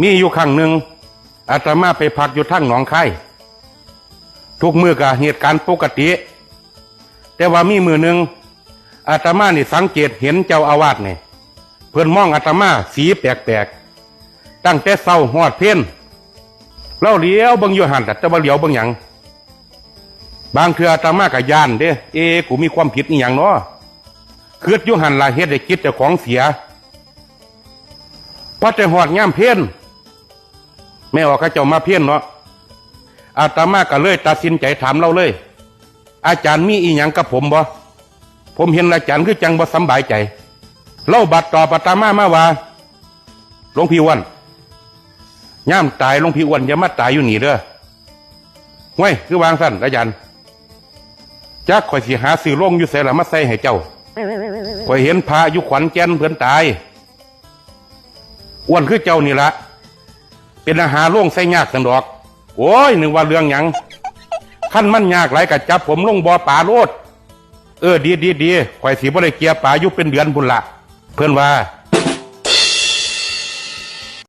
มีอยู่ครั้งหนึ่งอาตมาไปพักอยู่ทั้งหนองคายทุกมือกับเหตุการณ์ปกติ แต่ว่ามีมือหนึ่งอาตมานี่สังเกตเห็นเจ้าอาวาสเนี่ยเพื่อนมองอาตมาสีแปลกๆตั้งแต่เศร้าหอดเพี้ยนเล่าเลี้ยวบังอยู่หันแต่จะว่าเลี้ยวบังหยังบางเทืออาตมากับยานเด้เอะกูมีความผิดอีหยังเนาะคืดอยู่หันลาเฮ็ดให้คิดเจ้าของเสียพอจะหอดย่ามเพี้ยน แม่ออกข้าเจ้ามาเพี้ยนเนาะอาตมาก็เลยตัดสินใจถามเราเลย อาจารย์มีอีหยังกับผมบ่ผมเห็นอาจารย์คือจังบ่สบายใจ เล่าบัดต่อปตามามาว่าหลวงพี่อ้วันย่ามตายหลวงพี่อ้วันอย่ามาตายอยู่นี่เด้อห้วยคือวางสั้นอาจารย์จักข่อยสิหาซื้อโลงอยู่ใส่ละมาใส่ให้เจ้าข่อยเห็นพระอยู่ขวัญแกนเพื่อนตายอ้วนคือเจ้านี่ละ เป็นอาหารล่วงใส่ยากสันดอก โอ้ยนึกว่าเรื่องหยังขั้นมันยากหลายกะจับผมลงบ่อป่าโลด เออดีดีดีข่อยสีบ่ได้เกียร์ป่าอยู่เป็นเดือนพุ่นละเพื่อนว่า